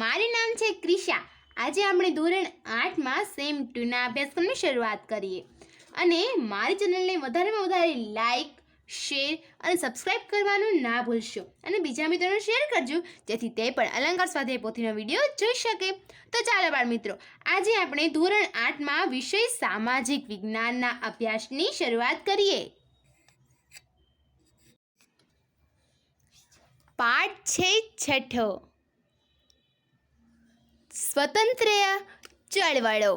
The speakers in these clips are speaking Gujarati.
મારું નામ છે ક્રિશા. આજે આપણે ધોરણ આઠમાં સેમ ટુના અભ્યાસક્રમની શરૂઆત કરીએ. અને મારી ચેનલને વધારેમાં વધારે લાઈક શેર અને સબસ્ક્રાઇબ કરવાનું ના ભૂલશો. અને બીજા મિત્રોને શેર કરજો, જેથી તે પણ અલંકાર સ્વાધ્યાય પોથીનો વીડિયો જોઈ શકે. તો ચાલો બાળ મિત્રો, આજે આપણે ધોરણ આઠમાં વિષય સામાજિક વિજ્ઞાનના અભ્યાસની શરૂઆત કરીએ. પાઠ છે છઠ્ઠો. સ્વતંત્ર્ય ચળવળો.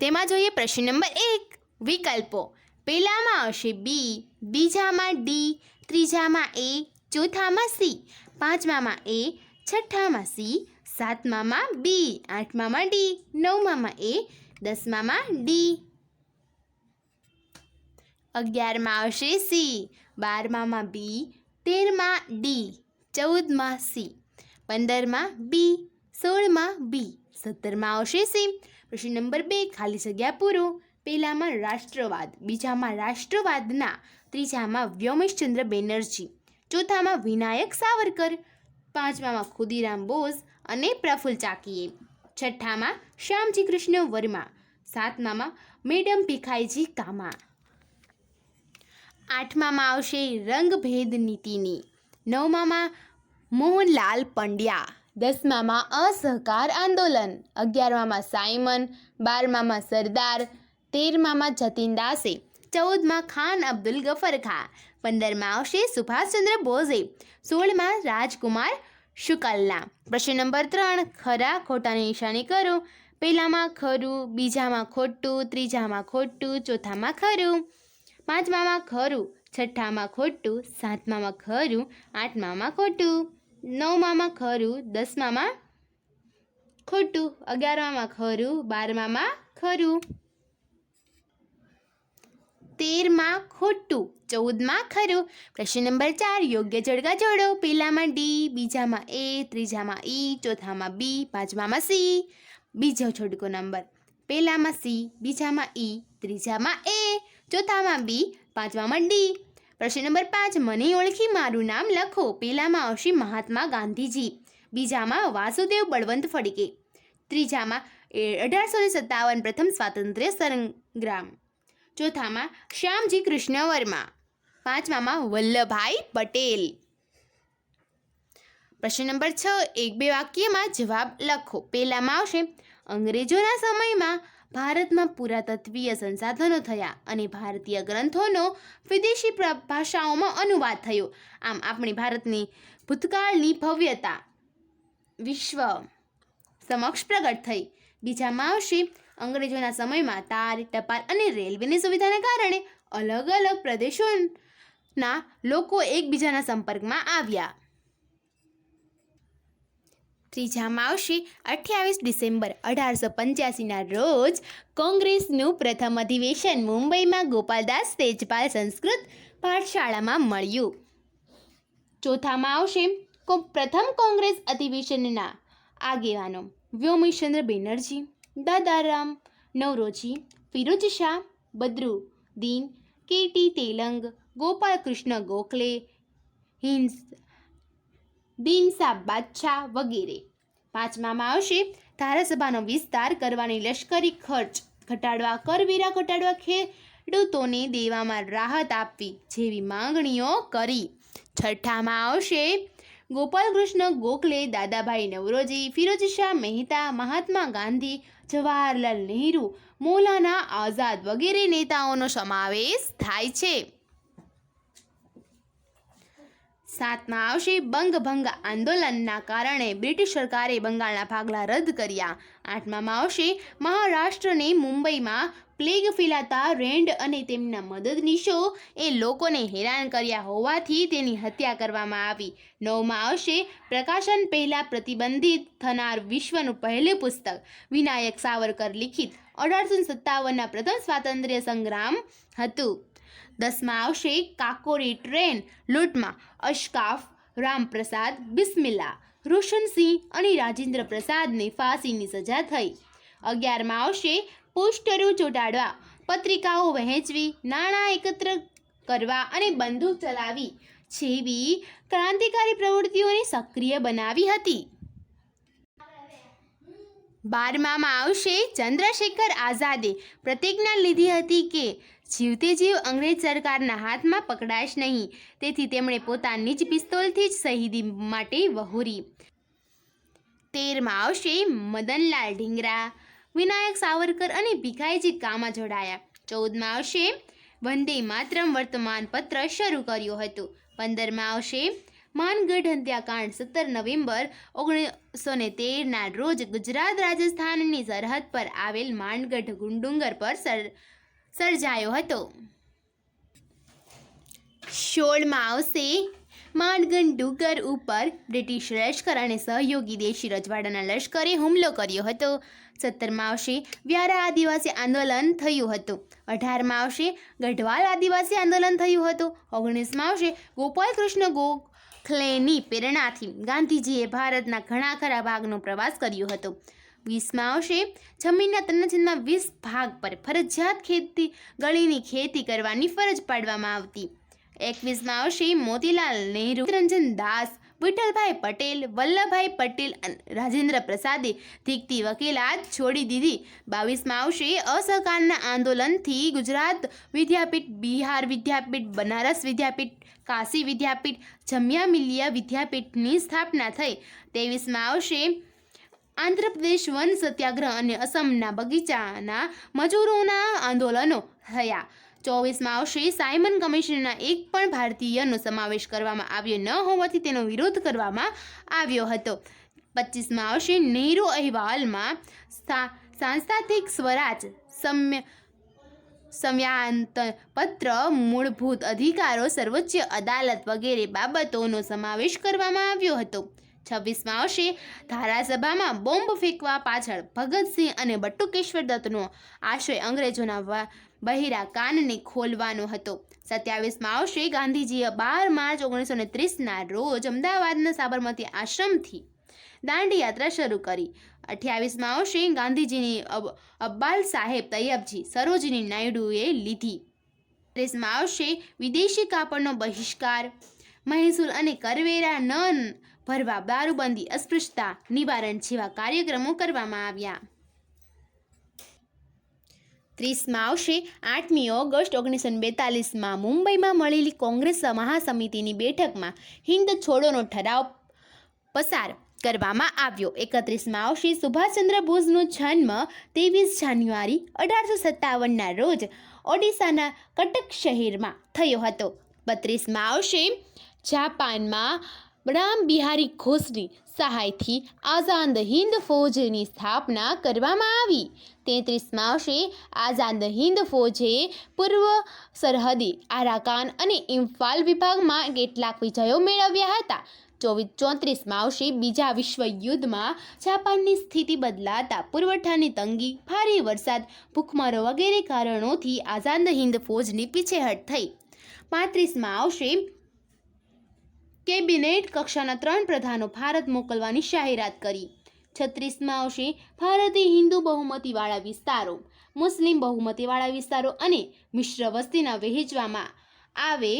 તેમાં જોઈએ પ્રશ્ન નંબર એક, વિકલ્પો. પહેલામાં આવશે બી બીજામાં ડી ત્રીજામાં એ ચોથામાં સી પાંચમામાં એ છઠ્ઠામાં સી સાતમામાં બી આઠમામાં ડી નવમામાં એ દસમામાં ડી અગિયારમાં આવશે સી બારમામાં બી તેરમાં ડી ચૌદમાં સી પંદરમાં બી સોળમાં બી સત્તરમાં આવશે સી પ્રશ્ન નંબર બે, ખાલી જગ્યા પૂરો. પહેલામાં રાષ્ટ્રવાદ, બીજામાં રાષ્ટ્રવાદના, ત્રીજામાં વ્યોમેશચંદ્ર બેનર્જી, ચોથામાં વિનાયક સાવરકર, પાંચમામાં ખુદીરામ બોઝ અને પ્રફુલ્લ ચાકીએ. છઠ્ઠામાં શ્યામજી કૃષ્ણ વર્મા, સાતમામાં મેડમ ભીખાઈજી કામા. આઠમામાં આવશે રંગભેદ નીતિની. નવમામાં મોહનલાલ પંડ્યા. દસમામાં અસહકાર આંદોલન, અગિયારમામાં સાયમન, બારમામાં સરદાર, તેરમામાં જતીન દાસે, ચૌદમાં ખાન અબ્દુલ ગફર ખા, પંદરમાં આવશે સુભાષચંદ્ર બોઝે, સોળમાં રાજકુમાર શુકલના પ્રશ્ન નંબર ત્રણ, ખરા ખોટાની નિશાની કરો. પહેલામાં ખરું, બીજામાં ખોટું, ત્રીજામાં ખોટું, ચોથામાં ખરું. પાંચમામાં ખરું, છઠ્ઠામાં ખોટું, સાતમામાં ખરું, આઠમામાં ખોટું. નવમામાં ખરું, દસમામાં ખોટું, અગિયારમામાં ખરું, બારમામાં ખરું. તેરમાં ખોટું, ચૌદમાં ખરું. પ્રશ્ન નંબર ચાર, યોગ્ય જડકા જોડો. પહેલામાં ડી, બીજામાં એ, ત્રીજામાં ઈ, ચોથામાં બી, પાંચમામાં સી. બીજો છોડકો નંબર. પહેલામાં સી, બીજામાં ઈ, ત્રીજામાં એ, ચોથામાં બી, પાંચમામાં ડી. પ્રશ્ન નંબર પાંચ, મને ઓળખી મારું નામ લખો. પહેલામાં આવશે મહાત્મા ગાંધીજી. બીજામાં વાસુદેવ બળવંત ફડકે. ત્રીજામાં અઢારસો ને સત્તાવન પ્રથમ સ્વાતંત્ર્ય સંગ્રામ. ચોથામાં શ્યામજી કૃષ્ણ વર્મા પાંચમામાં વલ્લભભાઈ પટેલ. પ્રશ્ન નંબર છ, એક બે વાક્યમાં જવાબ લખો. પહેલામાં આવશે અંગ્રેજોના સમયમાં ભારતમાં પુરાતત્વીય સંસાધનો થયા અને ભારતીય ગ્રંથોનો વિદેશી ભાષાઓમાં અનુવાદ થયો. આમ આપણી ભારતની ભૂતકાળની ભવ્યતા વિશ્વ સમક્ષ પ્રગટ થઈ. બીજામાં આવશે અંગ્રેજોના સમયમાં તાર, ટપાલ અને રેલવેની સુવિધાને કારણે અલગ અલગ પ્રદેશોના લોકો એકબીજાના સંપર્કમાં આવ્યા. ત્રીજામાં આવશે અઠ્યાવીસ ડિસેમ્બર અઢારસો પંચ્યાસીના રોજ કોંગ્રેસનું પ્રથમ અધિવેશન મુંબઈમાં ગોપાલદાસ તેજપાલ સંસ્કૃત પાઠશાળામાં મળ્યું. ચોથામાં આવશે પ્રથમ કોંગ્રેસ અધિવેશનના આગેવાનો વ્યોમેશચંદ્ર બેનર્જી, દાદારામ નવરોજી, ફિરોજ શાહ, બદરુદ્દીન કેટી તેલંગ ગોપાલ કૃષ્ણ ગોખલે હિન્સ દિનસા બાદશાહ વગેરે. પાંચમામાં આવશે, ધારાસભાનો વિસ્તાર કરવાની લશ્કરી ખર્ચ. ઘટાડવા કરવેરા ઘટાડવા ખેડૂતોને દેવામાં રાહત આપવી જેવી માંગણીઓ કરી. છઠ્ઠામાં આવશે, ગોપાલકૃષ્ણ ગોખલે, દાદાભાઈ નવરોજી ફિરોજ શાહ મહેતા, મહાત્મા ગાંધી, જવાહરલાલ નહેરુ, મૌલાના આઝાદ વગેરે નેતાઓનો સમાવેશ થાય છે. સાતમાં આવશે બંગભંગ આંદોલનના કારણે બ્રિટિશ સરકારે બંગાળના ભાગલા રદ કર્યા. આઠમામાં આવશે મહારાષ્ટ્રને મુંબઈમાં પ્લેગ ફેલાતા રેન્ડ અને તેમના મદદનીશો એ લોકોને હેરાન કર્યા હોવાથી તેની હત્યા કરવામાં આવી. નવમાં આવશે પ્રકાશન પહેલાં પ્રતિબંધિત થનાર વિશ્વનું પહેલું પુસ્તક. વિનાયક સાવરકર લિખિત અઢારસો સત્તાવનના પ્રથમ સ્વાતંત્ર્ય સંગ્રામ હતું. દસમાં આવશે કાકોરી ટ્રેન લૂંટમાં અશકાફ, રામપ્રસાદ, બિસ્મિલ્લા, રોશનસિંહ અને રાજેન્દ્ર પ્રસાદને ફાંસીની સજા થઈ. અગિયારમાં આવશે પોસ્ટરો ચોંટાડવા, પત્રિકાઓ વહેંચવી, નાણાં એકત્ર કરવા અને બંદૂક ચલાવી, જેવી ક્રાંતિકારી પ્રવૃત્તિઓને સક્રિય બનાવી હતી. બારમામાં આવશે ચંદ્રશેખર આઝાદે પ્રતિજ્ઞા લીધી હતી કે જીવતે જીવ અંગ્રેજ સરકારના હાથમાં પકડાશ નહીં. તેથી તેમણે પોતાની જ પિસ્તોલથી જ શહીદી માટે વહોરી. તેરમાં આવશે મદનલાલ ઢીંગરા, વિનાયક સાવરકર અને ભીખાઈજી કામા જોડાયા ચૌદમાં આવશે વંદે માતરમ વર્તમાનપત્ર શરૂ કર્યું હતું. પંદરમાં આવશે માનગઢ હત્યાકાંડ, સત્તર નવેમ્બર ઓગણીસો ને તેરના રોજ ગુજરાત રાજસ્થાનની સરહદ પર આવેલ માનગઢ ગુંડુંગર પર સર સર્જાયો હતો. સોળમાં આવશે માંડગઢ ડુંગર ઉપર બ્રિટિશ લશ્કર અને સહયોગી દેશી રજવાડાના લશ્કરે હુમલો કર્યો હતો. સત્તરમાં આવશે વ્યારા આદિવાસી આંદોલન થયું હતું. અઢારમાં આવશે ગઢવાલ આદિવાસી આંદોલન થયું હતું. ઓગણીસમાં આવશે ગોપાલ કૃષ્ણ ગોખલેની પ્રેરણાથી ગાંધીજીએ ભારતના ઘણા ખરા ભાગનો પ્રવાસ કર્યો હતો. વીસમાં આવશે. જમીનના તનાજના વીસ ભાગ પર ફરજિયાત ખેતી, ગળીની ખેતી કરવાની ફરજ પાડવામાં આવતી. એકવીસમાં આવશે મોતીલાલ નહેરુ, રંજન દાસ, વિઠ્ઠલભાઈ પટેલ, વલ્લભભાઈ પટેલ અને રાજેન્દ્ર પ્રસાદે ધીકતી વકીલાત છોડી દીધી. બાવીસમાં આવશે અસહકારના આંદોલનથી ગુજરાત વિદ્યાપીઠ, બિહાર વિદ્યાપીઠ, બનારસ વિદ્યાપીઠ, કાશી વિદ્યાપીઠ, જમ્યા મિલિયા વિદ્યાપીઠની સ્થાપના થઈ. ત્રેવીસમાં આવશે આંધ્રપ્રદેશ વન સત્યાગ્રહ અને અસમના બગીચાના મજૂરોના આંદોલનો થયા. ચોવીસમાં આવશે સાયમન કમિશનના એક પણ ભારતીયનો સમાવેશ કરવામાં આવ્યો ન હોવાથી તેનો વિરોધ કરવામાં આવ્યો હતો. પચીસમાં આવશે નહેરુ અહેવાલમાં સાંસ્થાતિક સ્વરાજ સમ્ય સંવ્યાંત પત્ર મૂળભૂત અધિકારો, સર્વોચ્ચ અદાલત વગેરે બાબતોનો સમાવેશ કરવામાં આવ્યો હતો. છવ્વીસમાં આવશે. ધારાસભામાં બોમ્બ ફેંકવા પાછળ ભગતસિંહ અને બટુકેશ્વર દત્તનો આશય અંગ્રેજોના બહેરા કાનને ખોલવાનો હતો. સત્યાવીસમાં આવશે ગાંધીજીએ બાર માર્ચ ઓગણીસો ને ત્રીસના રોજ અમદાવાદના સાબરમતી આશ્રમથી દાંડી યાત્રા શરૂ કરી. અઠ્યાવીસમાં આવશે ગાંધીજીની અબ, અબ્બાલ સાહેબ તૈયબજી સરોજની નાયડુએ લીધી. ત્રીસમાં આવશે વિદેશી કાપડનો બહિષ્કાર. મહેસૂલ અને કરવેરા ન ભરવા દારૂબંધી, અસ્પૃશ્યતા નિવારણ જેવા કાર્યક્રમો કરવામાં આવ્યા. ત્રીસમાં આવશે આઠમી ઓગસ્ટ ઓગણીસો બેતાલીસમાં મુંબઈમાં મળેલી કોંગ્રેસ મહાસમિતિની બેઠકમાં હિન્દ છોડોનો ઠરાવ પસાર કરવામાં આવ્યો. એકત્રીસમાં આવશે સુભાષચંદ્ર બોઝનો જન્મ ત્રેવીસ જાન્યુઆરી અઢારસો સત્તાવનના રોજ ઓડિશાના કટક શહેરમાં થયો હતો. બત્રીસમાં આવશે જાપાનમાં રામ બિહારી ઘોષની સહાયથી આઝાદ હિન્દ ફોજની સ્થાપના કરવામાં આવી. તેત્રીસમાં આવશે આઝાદ હિન્દ ફોજે પૂર્વ સરહદી આરાકાન અને ઇમ્ફાલ વિભાગમાં કેટલાક વિજયો મેળવ્યા હતા. ચોવીસ ચોત્રીસમાં આવશે બીજા વિશ્વયુદ્ધમાં જાપાનની સ્થિતિ બદલાતા પુરવઠાની તંગી, ભારે વરસાદ, ભૂખમરો વગેરે કારણોથી આઝાદ હિન્દ ફોજની પીછેહટ થઈ. પાંત્રીસમાં આવશે કેબિનેટ કક્ષાના ત્રણ પ્રધાનો ભારત મોકલવાની જાહેરાત કરી. છત્રીસમાં આવશે ભારતે હિન્દુ બહુમતીવાળા વિસ્તારો, મુસ્લિમ બહુમતીવાળા વિસ્તારો અને મિશ્ર વસ્તીના વહેંચવામાં આવે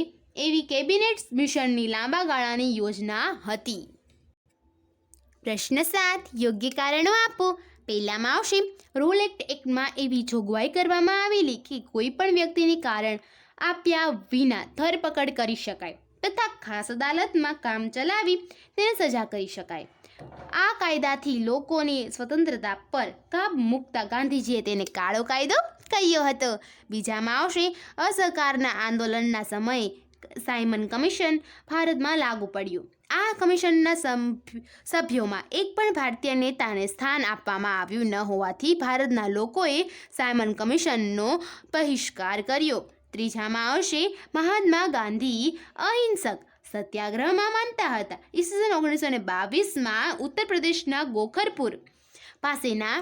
એવી કેબિનેટ મિશનની લાંબા ગાળાની યોજના હતી. પ્રશ્ન સાત, યોગ્ય કારણો આપો. પહેલામાં આવશે, રોલ એક્ટ એક્ટમાં એવી જોગવાઈ કરવામાં આવેલી કે કોઈ પણ વ્યક્તિને કારણ આપ્યા વિના ધરપકડ કરી શકાય. તથા ખાસ અદાલતમાં કામ ચલાવી તેને સજા કરી શકાય. આ કાયદાથી લોકોની સ્વતંત્રતા પર કાબ મૂકતા ગાંધીજીએ તેને કાળો કાયદો કહ્યો હતો. બીજામાં આવશે, અસહકારના આંદોલનના સમયે સાયમન કમિશન ભારતમાં લાગુ પડ્યું. આ કમિશનના સભ્ય- સભ્યોમાં એક પણ ભારતીય નેતાને સ્થાન આપવામાં આવ્યું ન હોવાથી ભારતના લોકોએ સાયમન કમિશનનો બહિષ્કાર કર્યો. ત્રીજામાં આવશે મહાત્મા ગાંધી. અહિંસક સત્યાગ્રહમાં માનતા હતા. ઈસવીસન ઓગણીસો ને બાવીસમાં ઉત્તર પ્રદેશના ગોખરપુર પાસેના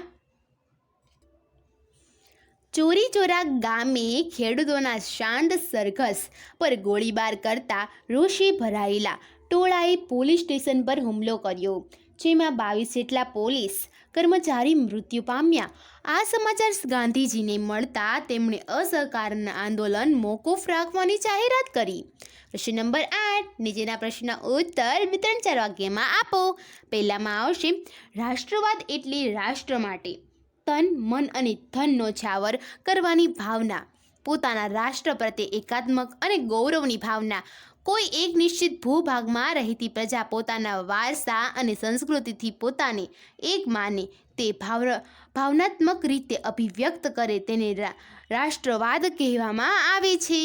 ચોરી ચોરા ગામે ખેડૂતોના શાંત સરઘસ પર ગોળીબાર કરતા રોષે ભરાયેલા ટોળાએ પોલીસ સ્ટેશન પર હુમલો કર્યો. જેમાં બાવીસ જેટલા પોલીસ કર્મચારી મૃત્યુ પામ્યા. આ સમાચાર ગાંધીજીને મળતા તેમણે અસહકારના આંદોલન મોકૂફ રાખવાની જાહેરાત કરી. પ્રશ્ન નંબર આઠ, નીચેના પ્રશ્નના ઉત્તર બે ચાર વાક્યમાં આપો. પહેલામાં આવશે, રાષ્ટ્રવાદ એટલે રાષ્ટ્ર માટે તન, મન અને ધનનો છાવર કરવાની ભાવના. પોતાના રાષ્ટ્ર પ્રત્યે એકાત્મક અને ગૌરવની ભાવના કોઈ એક નિશ્ચિત ભૂભાગમાં રહેતી પ્રજા પોતાના વારસા અને સંસ્કૃતિથી પોતાને એક માને તે ભાવ, ભાવનાત્મક રીતે અભિવ્યક્ત કરે તેને રાષ્ટ્રવાદ કહેવામાં આવે છે.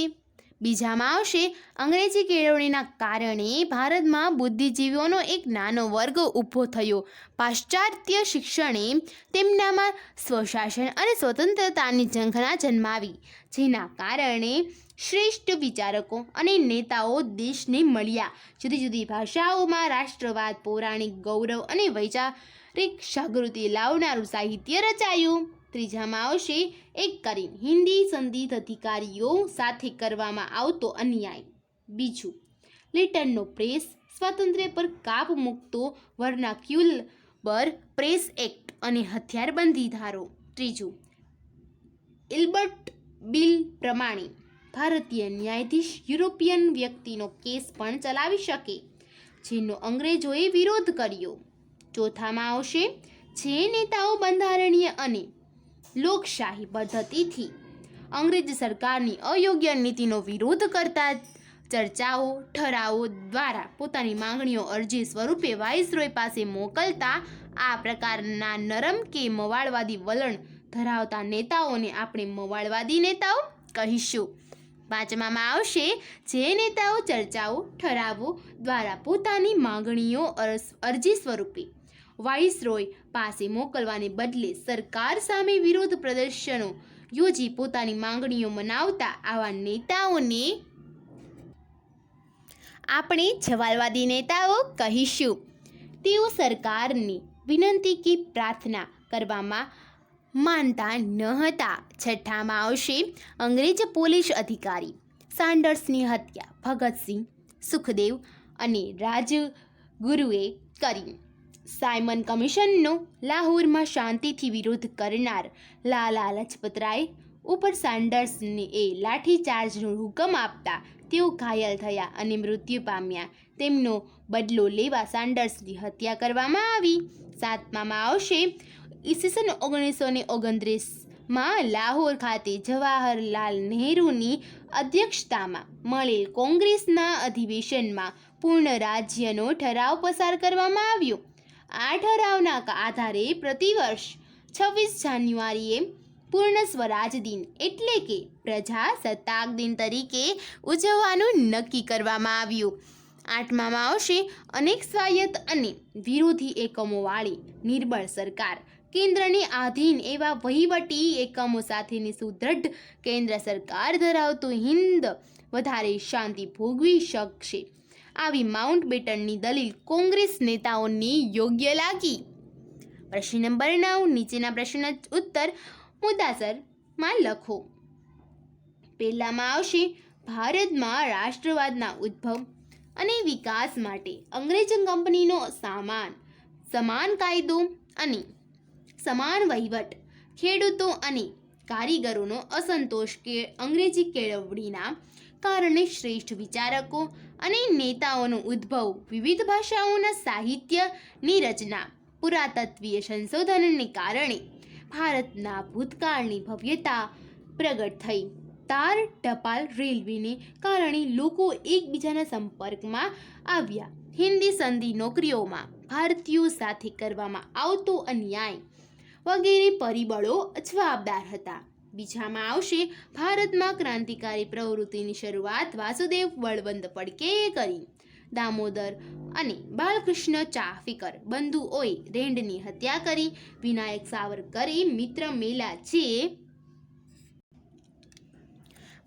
બીજામાં આવશે, અંગ્રેજી કેળવણીના કારણે ભારતમાં બુદ્ધિજીવીઓનો એક નાનો વર્ગ ઊભો થયો. પાશ્ચાત્ય શિક્ષણે તેમનામાં સ્વશાસન અને સ્વતંત્રતાની ઝંખના જન્માવી, જેના કારણે શ્રેષ્ઠ વિચારકો અને નેતાઓ દેશને મળ્યા. જુદી જુદી ભાષાઓમાં રાષ્ટ્રવાદ, પૌરાણિક ગૌરવ અને વૈચારિક જાગૃતિ લાવનારું સાહિત્ય રચાયું. ત્રીજામાં આવશે એક કરીને હિન્દી સંધિત અધિકારીઓ સાથે કરવામાં આવતો અન્યાય. બીજું, લિટનનો પ્રેસ સ્વાતંત્ર્ય પર કાપ મૂકતો વર્નાક્યુલ બર પ્રેસ એક્ટ અને હથિયારબંધી ધારો. ત્રીજું, ઇલ્બર્ટ બિલ પ્રમાણે ભારતીય ન્યાયાધીશ યુરોપિયન વ્યક્તિનો કેસ પણ ચલાવી શકે, જેનો અંગ્રેજોએ વિરોધ કર્યો. ચોથામાં આવશે, જે નેતાઓ બંધારણીય અને લોકશાહી પદ્ધતિથી અંગ્રેજ સરકારની અયોગ્ય નીતિનો વિરોધ કરતા ચર્ચાઓ, ઠરાવો દ્વારા પોતાની માંગણીઓ અરજી સ્વરૂપે વાઇસરોય પાસે મોકલતા, આ પ્રકારના નરમ કે મવાળવાદી વલણ ધરાવતા નેતાઓને આપણે મવાળવાદી નેતાઓ કહીશું. પાંચમામાં આવશે જે નેતાઓ ચર્ચાઓ, ઠરાવો દ્વારા પોતાની માંગણીઓ અરજી સ્વરૂપે વાઇસરોય પાસે મોકલવાને બદલે સરકાર સામે વિરોધ પ્રદર્શનો યોજી પોતાની માંગણીઓ મનાવતા આવા નેતાઓને આપણે જવાલવાદી નેતાઓ કહીશું. તેઓ સરકારની વિનંતી કે પ્રાર્થના કરવામાં માનતા ન હતા છઠ્ઠામાં આવશે અંગ્રેજ પોલીસ અધિકારી. સાન્ડર્સની હત્યા ભગતસિંહ, સુખદેવ અને રાજગુરુએ કરી. સાયમન કમિશનનો લાહોરમાં શાંતિથી વિરોધ કરનાર લાલા લજપતરાય ઉપર સાન્ડર્સને એ લાઠીચાર્જનો હુકમ આપતા તેઓ ઘાયલ થયા અને મૃત્યુ પામ્યા. તેમનો બદલો લેવા સાન્ડર્સની હત્યા કરવામાં આવી. સાતમામાં આવશે ઈસવીસન ઓગણીસો ને ઓગણત્રીસમાં લાહોર ખાતે જવાહરલાલ નહેરુની અધ્યક્ષતામાં મળેલ કોંગ્રેસના અધિવેશનમાં પૂર્ણ રાજ્યનો ઠરાવ પસાર કરવામાં આવ્યો. આ ઠરાવના આધારે પ્રતિવર્ષ છવ્વીસ જાન્યુઆરીએ પૂર્ણ સ્વરાજ દિન એટલે કે પ્રજાસત્તાક દિન તરીકે ઉજવવાનું નક્કી કરવામાં આવ્યું. આઠમામાં આવશે અનેક સ્વાયત્ત અને વિરોધી એકમોવાળી નિર્બળ સરકાર કેન્દ્રની આધીન એવા વહીવટી એકમો સાથેની સુદૃઢ કેન્દ્ર સરકાર ધરાવતું હિન્દ વધારે શાંતિ ભોગવી શકશે. આવી માઉન્ટ બેટનની દલીલ કોંગ્રેસ નેતાઓની યોગ્ય લાગી. પ્રશ્ન નંબર નવ, નીચેના પ્રશ્નના ઉત્તર મુદ્દાસરમાં લખો. પહેલામાં આવશે, ભારતમાં રાષ્ટ્રવાદના ઉદ્ભવ અને વિકાસ માટે અંગ્રેજ કંપનીનો સામાન, સમાન કાયદો અને સમાન વહીવટ. ખેડૂતો અને કારીગરોનો અસંતોષ કે અંગ્રેજી કેળવણીના કારણે શ્રેષ્ઠ વિચારકો અને નેતાઓનો ઉદ્ભવ વિવિધ ભાષાઓના સાહિત્યની રચના પુરાતત્વીય સંશોધનને કારણે ભારતના ભૂતકાળની ભવ્યતા પ્રગટ થઈ. તાર ટપાલ રેલવેને કારણે લોકો એકબીજાના સંપર્કમાં આવ્યા. હિન્દી સંધિ નોકરીઓમાં ભારતીયો સાથે કરવામાં આવતો અન્યાય વગેરે પરિબળો જવાબદાર હતા. બીજામાં આવશે, ભારતમાં ક્રાંતિકારી પ્રવૃત્તિની શરૂઆત વાસુદેવ બળવંત પડકેએ કરી. દામોદર અને બાલકૃષ્ણ ચાફીકર બંધુઓએ રેન્ડની હત્યા કરી. વિનાયક સાવરકરે મિત્ર મેલા જે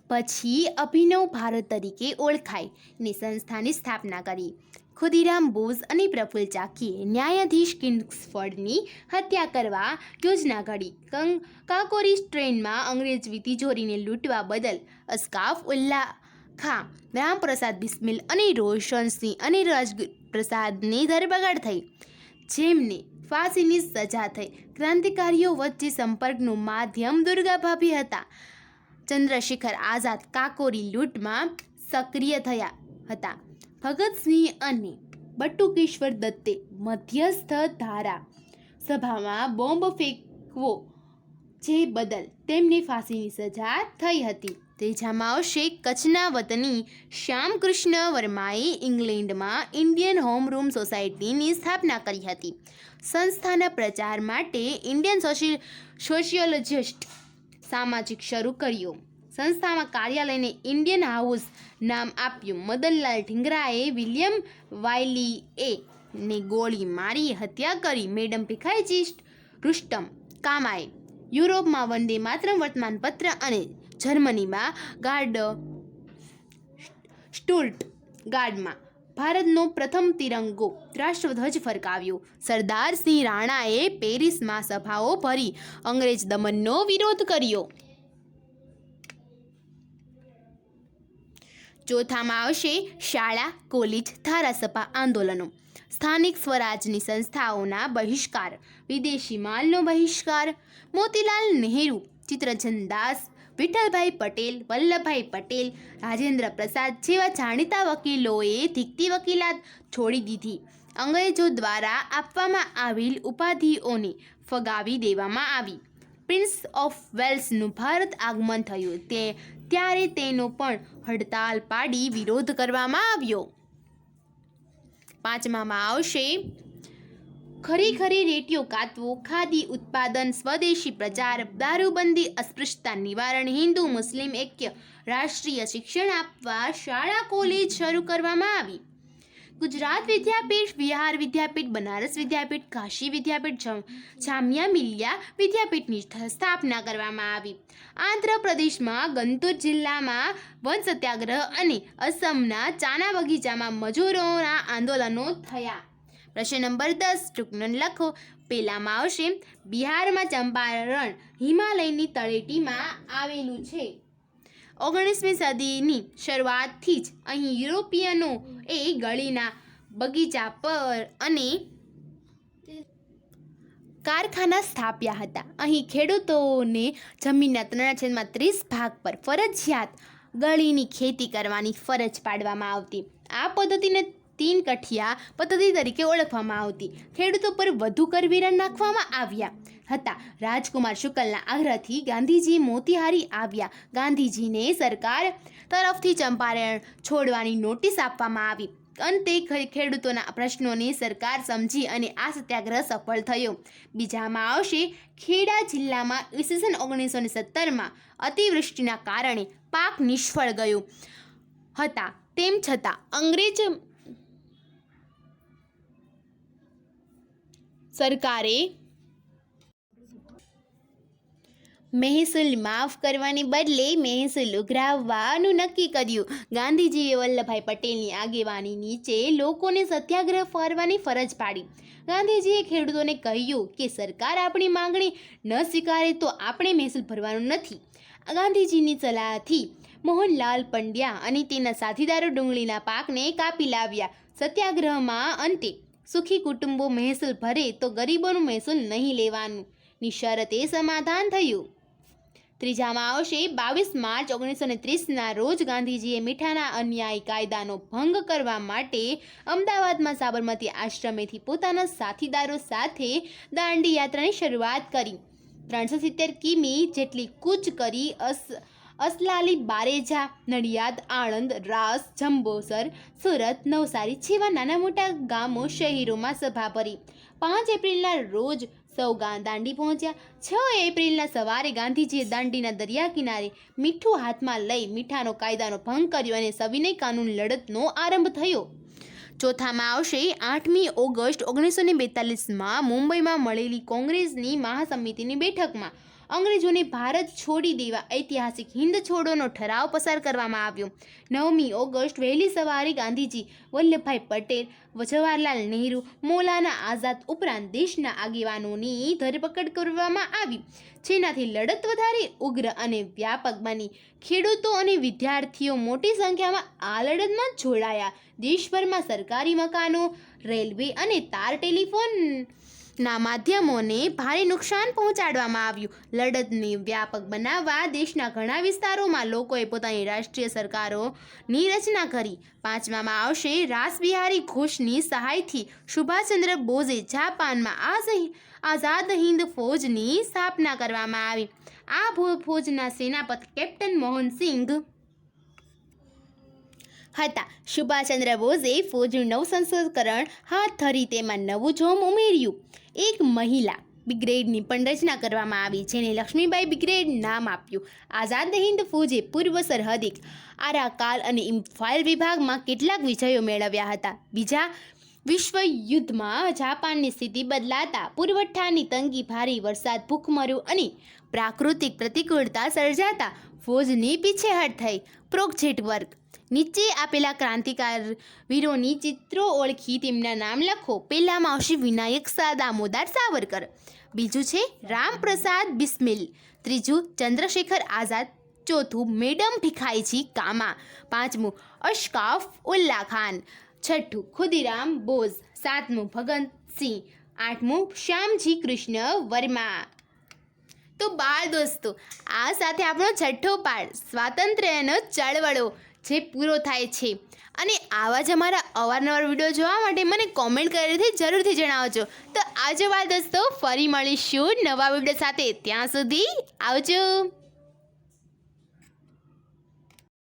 પછી અભિનવ ભારત તરીકે ઓળખાયની સંસ્થાની સ્થાપના કરી. ખુદીરામ બોઝ અને પ્રફુલ્લ ચાકીએ ન્યાયાધીશ કિંગ્સફોર્ડની હત્યા કરવા યોજના ઘડી. કંગ કાકોરી ટ્રેનમાં અંગ્રેજ તિજોરીને લૂંટવા બદલ અસ્કાફ ઉલ્લા ખાં, રામપ્રસાદ બિસ્મિલ અને રોશનસિંહ અને રાજ પ્રસાદની ધરપકડ થઈ. જેમને ફાંસીની સજા થઈ. ક્રાંતિકારીઓ વચ્ચે સંપર્કનું માધ્યમ દુર્ગા ભાભી હતા. ચંદ્રશેખર આઝાદ કાકોરી લૂંટમાં સક્રિય થયા હતા. ભગતસિંહ અને બટુકેશ્વર દત્તે મધ્યસ્થ ધારા સભામાં બોમ્બ ફેંકવો જે બદલ તેમને ફાંસીની સજા થઈ હતી. ત્રીજામાં આવશે કચ્છના વતની શ્યામકૃષ્ણ વર્માએ ઇંગ્લેન્ડમાં ઇન્ડિયન હોમરૂમ સોસાયટીની સ્થાપના કરી હતી. સંસ્થાના પ્રચાર માટે ઇન્ડિયન સોશિયલ, સોશિયોલોજિસ્ટ સામાજિક શરૂ કર્યો. સંસ્થામાં કાર્યાલયને ઇન્ડિયન હાઉસ નામ આપ્યું. મદનલાલ ઢીંગરાએ વિલિયમ વાયલીએ ને ગોળી મારી હત્યા કરી. મેડમ ભીખાઈજી રુસ્ટમ કામાએ યુરોપમાં વંદે માતરમ વર્તમાનપત્ર અને જર્મનીમાં ગાર્ડ સ્ટુલ્ટ ગાર્ડમાં ભારતનો પ્રથમ તિરંગો રાષ્ટ્રધ્વજ ફરકાવ્યો. સરદાર સિંહ રાણાએ પેરિસમાં સભાઓ ભરી. અંગ્રેજ દમનનો વિરોધ કર્યો. ચોથામાં આવશે શાળા, કોલેજ, ધારાસભા આંદોલનો. સ્થાનિક સ્વરાજની સંસ્થાઓના બહિષ્કાર, વિદેશી માલનો બહિષ્કાર, મોતીલાલ નહેરુ, ચિત્રજન દાસ, વિઠ્ઠલભાઈ પટેલ, વલ્લભભાઈ પટેલ, રાજેન્દ્ર પ્રસાદ જેવા જાણીતા વકીલોએ ધીકતી વકીલાત છોડી દીધી. અંગ્રેજો દ્વારા આપવામાં આવેલ ઉપાધિઓને ફગાવી દેવામાં આવી. પ્રિન્સ ઓફ વેલ્સનું ભારત આગમન થયું. તે ત્યારે તેનો પણ હડતાલ પાડી વિરોધ કરવામાં આવ્યો. પાંચમામાં આવશે ખરી રેટીઓ કાતવો ખાદી ઉત્પાદન, સ્વદેશી પ્રચાર, દારૂબંધી, અસ્પૃશ્યતા નિવારણ, હિન્દુ, મુસ્લિમ ઐક્ય રાષ્ટ્રીય શિક્ષણ આપવા શાળા, કોલેજ શરૂ કરવામાં આવી. ગુજરાત વિદ્યાપીઠ, બિહાર વિદ્યાપીઠ, બનારસ વિદ્યાપીઠ, કાશી વિદ્યાપીઠ જમ- જામિયા મિલિયા વિદ્યાપીઠની સ્થાપના કરવામાં આવી. આંધ્રપ્રદેશમાં ગંતુર જિલ્લામાં વન સત્યાગ્રહ અને અસમના ચાના બગીચામાં મજૂરોના આંદોલનો થયા. પ્રશ્ન નંબર દસ, ટૂંકનો લખો. પહેલામાં આવશે, બિહારમાં ચંપારણ હિમાલયની તળેટીમાં આવેલું છે. ઓગણીસમી સદીની શરૂઆતથી જ અહીં યુરોપિયનો એ ગળીના બગીચા પર અને કારખાના સ્થાપ્યા હતા. અહીં ખેડૂતોને જમીનના ત્રણ છેદમાં ત્રીસ ભાગ પર ફરજિયાત ગળીની ખેતી કરવાની ફરજ પાડવામાં આવતી. આ પદ્ધતિને તીન કઠિયા પદ્ધતિ તરીકે ઓળખવામાં આવતી. ખેડૂતો પર વધુ કરવેરા નાખવામાં આવ્યા. હતા. રાજકુમાર શુકલના આગ્રહથી ગાંધીજી મોતીહારી આવ્યા. ગાંધીજીને સરકાર તરફથી ચંપારણ છોડવાની નોટિસ આપવામાં આવી. અંતે ખેડૂતોના પ્રશ્નોને સરકાર સમજી અને આ સત્યાગ્રહ સફળ થયો. બીજામાં આવશે ખેડા જિલ્લામાં ઈસવીસન ઓગણીસો ને સત્તરમાં અતિવૃષ્ટિના કારણે પાક નિષ્ફળ ગયો હતા. તેમ છતાં અંગ્રેજ સરકારે મહેસૂલ માફ કરવાને બદલે મહેસૂલ ઉઘરાવવાનું નક્કી કર્યું. ગાંધીજીએ વલ્લભભાઈ પટેલની આગેવાની નીચે લોકોને સત્યાગ્રહ ફરવાની ફરજ પાડી. ગાંધીજીએ ખેડૂતોને કહ્યું કે સરકાર આપણી માંગણી ન સ્વીકારે તો આપણે મહેસૂલ ભરવાનું નથી. ગાંધીજીની સલાહથી મોહનલાલ પંડ્યા અને તેના સાથીદારો ડુંગળીના પાકને કાપી લાવ્યા. સત્યાગ્રહમાં અંતે સુખી કુટુંબો મહેસૂલ ભરે તો ગરીબોનું મહેસૂલ નહીં લેવાનું. ની શરતે સમાધાન થયું. ત્રીજામાં આવશે બાવીસ માર્ચ ઓગણીસો ને ત્રીસના રોજ ગાંધીજીએ મીઠાના અન્યાય કાયદાનો ભંગ કરવા માટે અમદાવાદમાં સાબરમતી આશ્રમેથી પોતાના સાથીદારો સાથે દાંડી યાત્રાની શરૂઆત કરી. ત્રણસો સિત્તેર કિમી જેટલી કૂચ કરી અસ, અસલાલી બારેજા, નડિયાદ, આણંદ, રાસ, જંબોસર, સુરત, નવસારી જેવા નાના મોટા ગામો શહેરોમાં સભા ભરી. પાંચ એપ્રિલના રોજ સૌ દાંડી પહોંચ્યા. છ એપ્રિલના સવારે ગાંધીજીએ દાંડીના દરિયા કિનારે મીઠું હાથમાં લઈ મીઠાનો કાયદાનો ભંગ કર્યો અને સવિનય કાનૂન લડતનો આરંભ થયો. ચોથામાં આવશે આઠમી ઓગસ્ટ ઓગણીસો ને બેતાલીસમાં મુંબઈમાં મળેલી કોંગ્રેસની મહાસમિતિની બેઠકમાં. અંગ્રેજોને ભારત છોડી દેવા ઐતિહાસિક હિન્દ છોડોનો ઠરાવ પસાર કરવામાં આવ્યો. નવમી ઓગસ્ટ વહેલી સવારે ગાંધીજી વલ્લભભાઈ પટેલ, જવાહરલાલ નહેરુ, મૌલાના આઝાદ ઉપરાંત દેશના આગેવાનોની ધરપકડ કરવામાં આવી. જેનાથી લડત વધારે ઉગ્ર અને વ્યાપક બની. ખેડૂતો અને વિદ્યાર્થીઓ મોટી સંખ્યામાં આ લડતમાં જોડાયા. દેશભરમાં સરકારી મકાનો, રેલવે અને તાર ટેલિફોન ના માધ્યમોને ભારે નુકસાન પહોંચાડવામાં આવ્યું. લડતને વ્યાપક બનાવવા દેશના ઘણા વિસ્તારોમાં લોકોએ પોતાની રાષ્ટ્રીય સરકારોની રચના કરી. પાંચમામાં આવશે રાસબિહારી ઘોષની સહાયથી સુભાષચંદ્ર બોઝે જાપાનમાં આઝ આઝાદ હિંદ ફોજની સ્થાપના કરવામાં આવી. આ ફોજના સેનાપતિ કેપ્ટન મોહનસિંઘ હતા. સુભાષચંદ્ર બોઝે ફોજનું નવ સંસ્કરણ હાથ ધરી તેમાં નવું જોમ ઉમેર્યું. એક મહિલા બ્રિગેડની પણ રચના કરવામાં આવી, જેને લક્ષ્મીબાઈ બ્રિગેડ નામ આપ્યું. આઝાદ હિન્દ ફૌજે પૂર્વ સરહદી આરાકાલ અને ઇમ્ફાઇલ વિભાગમાં કેટલાક વિજયો મેળવ્યા હતા. બીજા વિશ્વ યુદ્ધમાં જાપાનની સ્થિતિ બદલાતા પુરવઠાની તંગી ભારે વરસાદ, ભૂખમરો અને પ્રાકૃતિક પ્રતિકૂળતા સર્જાતા ફોજની પીછેહટ થઈ. પ્રોજેક્ટ વર્ક નીચે આપેલા ક્રાંતિકાર વીરોની ચિત્રો ઓળખી તેમના નામ લખો. પહેલામાં આવશે વિનાયક સા દામોદર સાવરકર. બીજું છે રામપ્રસાદ બિસ્મિલ. ત્રીજું ચંદ્રશેખર આઝાદ. ચોથું મેડમ ભીખાઈજી કામા. પાંચમું અશકાફ ઉલ્લા ખાન. છઠ્ઠું ખુદીરામ બોઝ. સાતમું ભગત સિંહ. આઠમું શ્યામજી કૃષ્ણ વર્મા. તો બાળ દોસ્તો, આ સાથે આપણો છઠ્ઠો પાઠ સ્વાતંત્ર્યનો ચળવળો જે પૂરો થાય છે. અને આવા જ અમારા અવારનવાર વીડિયો જોવા માટે મને કોમેન્ટ કરીને જરૂરથી જણાવજો. તો આજે બાળ દોસ્તો, ફરી મળીશું નવા વીડિયો સાથે. ત્યાં સુધી આવજો.